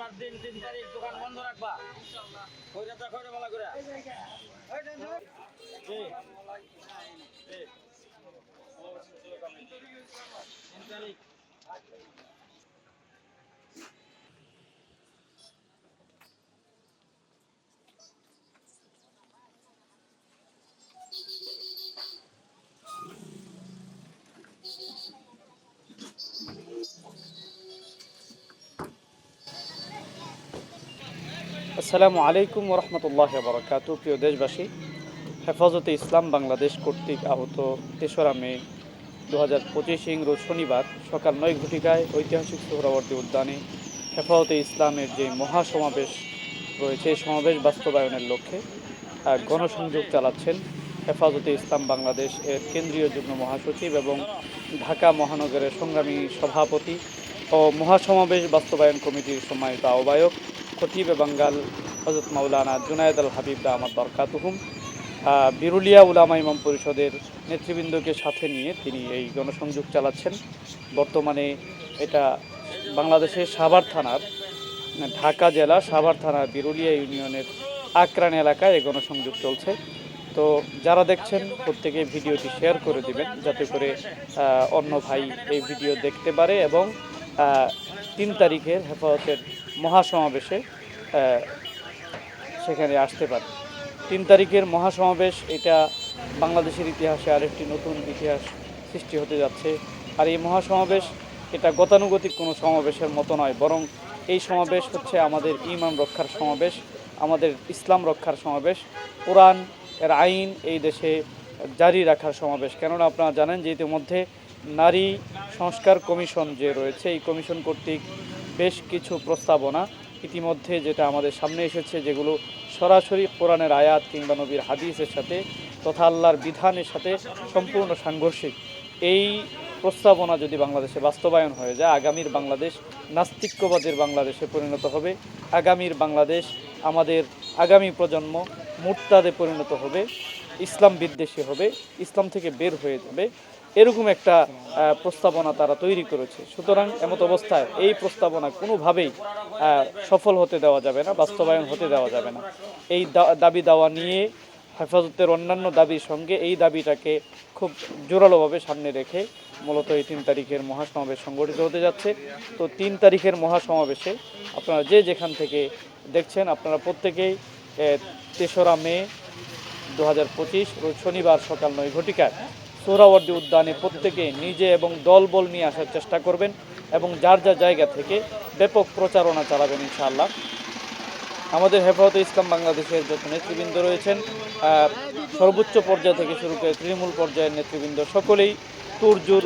শুক্রবার দিন তিন তারিখ দোকান বন্ধ রাখবা। কইরা তা কইরা ভালো করে। তিন তারিখ। আসসালামু আলাইকুম রহমতুল্লাহ বরকাত প্রিয় দেশবাসী। হেফাজতে ইসলাম বাংলাদেশ কর্তৃক আহত তেসরা মে দু হাজার পঁচিশ ইংরোজ শনিবার সকাল নয় ঘটিকায় ঐতিহাসিক সোহরাবর্তী উদ্যানে হেফাজতে ইসলামের যে মহাসমাবেশ রয়েছে সমাবেশ বাস্তবায়নের লক্ষ্যে গণসংযোগ চালাচ্ছেন হেফাজতে ইসলাম বাংলাদেশ এর কেন্দ্রীয় যুগ্ম মহাসচিব এবং ঢাকা মহানগরের সংগ্রামী সভাপতি ও মহাসমাবেশ বাস্তবায়ন কমিটির সম্মানিত আহ্বায়ক খতিবে বাঙ্গাল হজরত মাওলানা জুনায়দ আল হাবিব দামাদ বরকাতুহুম। আহ, বিরুলিয়া উলামা ইমাম পরিষদের নেতৃবৃন্দকে সাথে নিয়ে তিনি এই গণসংযোগ চালাচ্ছেন। বর্তমানে এটা বাংলাদেশের সাভার থানার ঢাকা জেলা সাভার থানার বিরুলিয়া ইউনিয়নের আক্রান এলাকায় এই গণসংযোগ চলছে। তো যারা দেখছেন প্রত্যেকে ভিডিওটি শেয়ার করে দিবেন যাতে করে অন্য ভাই এই ভিডিও দেখতে পারে এবং তিন তারিখের হেফাজতের মহাসমাবেশে সেখানে আসতে পারে। তিন তারিখের মহাসমাবেশ, এটা বাংলাদেশের ইতিহাসে আরেকটি নতুন ইতিহাস সৃষ্টি হতে যাচ্ছে। আর এই মহাসমাবেশ, এটা গতানুগতিক কোনো সমাবেশের মতো নয়, বরং এই সমাবেশ হচ্ছে আমাদের ইমান রক্ষার সমাবেশ, আমাদের ইসলাম রক্ষার সমাবেশ। কোরআন এর আইন এই দেশে জারি রাখার সমাবেশ। কেননা আপনারা জানেন যে ইতিমধ্যে নারী সংস্কার কমিশন যে রয়েছে, এই কমিশন কর্তৃক বেশ কিছু প্রস্তাবনা ইতিমধ্যে যেটা আমাদের সামনে এসেছে, যেগুলো সরাসরি কোরআনের আয়াত কিংবা নবীর হাদিসের সাথে তথা আল্লাহর বিধানের সাথে সম্পূর্ণ সাংঘর্ষিক। এই প্রস্তাবনা যদি বাংলাদেশে বাস্তবায়ন হয়ে যায়, আগামীর বাংলাদেশ নাস্তিক্যবাদের বাংলাদেশে পরিণত হবে। আগামীর বাংলাদেশ আমাদের আগামী প্রজন্ম মুরতাদে পরিণত হবে। ইসলাম বিদ্বেষী হবে। ইসলাম থেকে বের হয়ে যাবে। এরকম একটা প্রস্তাবনা তারা তৈরি করেছে। সুতরাং এমত অবস্থায় এই প্রস্তাবনা কোনোভাবেই সফল হতে দেওয়া যাবে না, বাস্তবায়ন হতে দেওয়া যাবে না। এই দাবি দাওয়া নিয়ে হেফাজতের অন্যান্য দাবির সঙ্গে এই দাবিটাকে খুব জোরালোভাবে সামনে রেখে মূলত এই তিন তারিখের মহাসমাবেশ সংগঠিত হতে যাচ্ছে। তো তিন তারিখের মহাসমাবেশে আপনারা যে যেখান থেকে দেখছেন, আপনারা প্রত্যেকেই তেসরা মে দু হাজার পঁচিশ শনিবার সকাল নয় ঘটিকায় সোহরাওয়ার্দী উদ্যানে প্রত্যেকে নিজে এবং দলবল নিয়ে আসার চেষ্টা করবেন এবং যার যার জায়গা থেকে ব্যাপক প্রচারণা চালাবেন ইনশাআল্লাহ। আমাদের হেফাজতে ইসলাম বাংলাদেশের যত নেতৃবৃন্দ রয়েছেন সর্বোচ্চ পর্যায় থেকে শুরু করে তৃণমূল পর্যায়ের নেতৃবৃন্দ সকলেই তুরজুর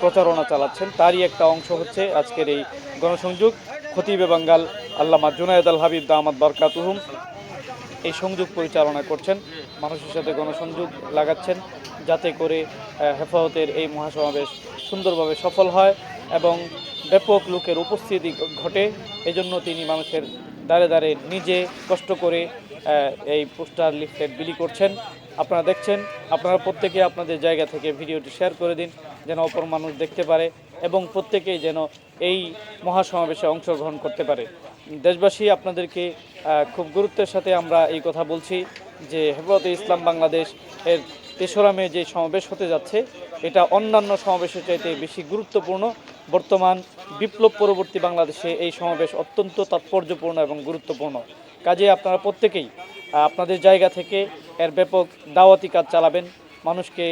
প্রচারণা চালাচ্ছেন। তারই একটা অংশ হচ্ছে আজকের এই গণসংযোগ। খতিবে বাঙ্গাল, আল্লামা জুনায়দ আল হাবিব দামাদ বরকাতুহুম এই সংযোগ পরিচালনা করছেন। মানুষের সাথে গণসংযোগ লাগাচ্ছেন। যাতে করে হেফাজতের এই মহাসমাবেশ সুন্দরভাবে সফল হয় এবং ব্যাপক লোকের উপস্থিতি ঘটে। এজন্য তিনি মানুষের দ্বারে দ্বারে নিজে কষ্ট করে এই পোস্টার লিফলেট বিলি করছেন। আপনারা দেখছেন, আপনারা প্রত্যেকে আপনাদের জায়গা থেকে ভিডিওটি শেয়ার করে দিন, যেন অপর মানুষ দেখতে পারে এবং প্রত্যেকেই যেন এই মহাসমাবেশে অংশগ্রহণ করতে পারে। দেশবাসী, আপনাদেরকে খুব গুরুত্বের সাথে আমরা এই কথা বলছি যে হেফাজতে ইসলাম বাংলাদেশ এর তেসরা মে যে সমাবেশ হতে যাচ্ছে, এটা অন্যান্য সমাবেশের চাইতে বেশি গুরুত্বপূর্ণ। বর্তমান বিপ্লব পরবর্তী বাংলাদেশে এই সমাবেশ অত্যন্ত তাৎপর্যপূর্ণ এবং গুরুত্বপূর্ণ। কাজে আপনারা প্রত্যেকেই আপনাদের জায়গা থেকে এর ব্যাপক দাওয়াতি কাজ চালাবেন, মানুষকে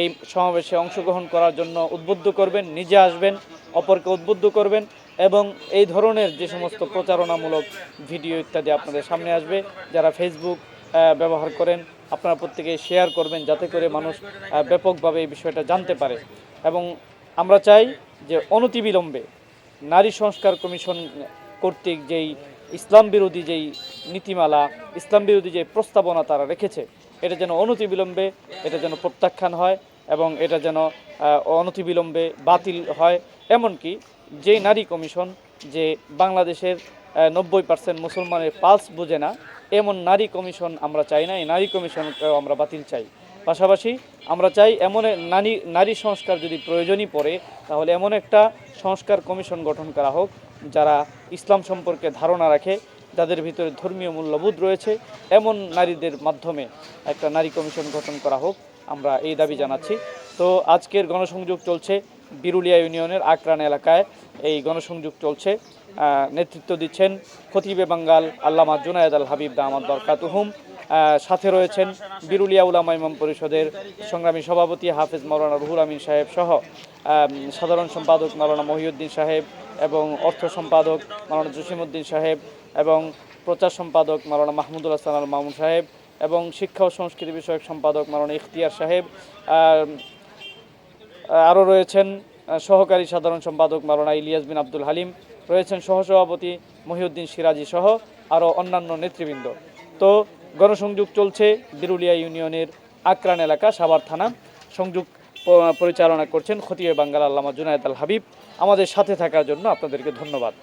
এই সমাবেশে অংশগ্রহণ করার জন্য উদ্বুদ্ধ করবেন, নিজে আসবেন, অপরকে উদ্বুদ্ধ করবেন এবং এই ধরনের যে সমস্ত প্রচারণামূলক ভিডিও ইত্যাদি আপনাদের সামনে আসবে, যারা ফেসবুক ব্যবহার করেন আপনারা প্রত্যেকে শেয়ার করবেন যাতে করে মানুষ ব্যাপকভাবে এই বিষয়টা জানতে পারে। এবং আমরা চাই যে অনতিবিলম্বে নারী সংস্কার কমিশন কর্তৃক যেই ইসলাম বিরোধী যেই নীতিমালা, ইসলাম বিরোধী যে প্রস্তাবনা তারা রেখেছে, এটা যেন অনতিবিলম্বে, এটা যেন প্রত্যাখ্যান হয় এবং এটা যেন অনতিবিলম্বে বাতিল হয়। এমনকি যেই নারী কমিশন যে বাংলাদেশের নব্বই পার্সেন্ট মুসলমানের পালস বোঝে না এমন নারী কমিশন আমরা চাই না এই নারী কমিশনকেও আমরা বাতিল চাই। পাশাপাশি আমরা চাই এমন নারী নারী সংস্কার যদি প্রয়োজনই পড়ে, তাহলে এমন একটা সংস্কার কমিশন গঠন করা হোক, যারা ইসলাম সম্পর্কে ধারণা রাখে, যাদের ভিতরে ধর্মীয় মূল্যবোধ রয়েছে, এমন নারীদের মাধ্যমে একটা নারী কমিশন গঠন করা হোক, আমরা এই দাবি জানাচ্ছি। তো আজকের গণসংযোগ চলছে। বিরুলিয়া ইউনিয়নের আকরান এলাকায় এই গণসংযোগ চলছে। নেতৃত্ব দিচ্ছেন খতিবে বাঙ্গাল আল্লামা জুনায়দ আল হাবিব দামাদ বরকাতুহুম সাথে রয়েছেন বিরুলিয়া উলামা ইমাম পরিষদের সংগ্রামী সভাপতি হাফেজ মৌলানা রুহুল আমিন সাহেব সহ সাধারণ সম্পাদক মৌলানা মহিউদ্দিন সাহেব এবং অর্থ সম্পাদক মৌলানা জসিমউদ্দিন সাহেব এবং প্রচার সম্পাদক মৌলানা মাহমুদুল হাসান আল মামুন সাহেব এবং শিক্ষা ও সংস্কৃতি বিষয়ক সম্পাদক মৌলানা ইখতিয়ার সাহেব। আরও রয়েছেন সহকারী সাধারণ সম্পাদক মাওলানা ইলিয়াস বিন আব্দুল হালিম, রয়েছেন সহসভাপতি মহিউদ্দিন সিরাজি সহ আরও অন্যান্য নেতৃবৃন্দ। তো গণসংযোগ চলছে বিরুলিয়া ইউনিয়নের আক্রান এলাকা, সাভার থানা। সংযোগ পরিচালনা করছেন খতিয়ে বাঙ্গাল আল্লামা জুনায়দ আল হাবিব। আমাদের সাথে থাকার জন্য আপনাদেরকে ধন্যবাদ।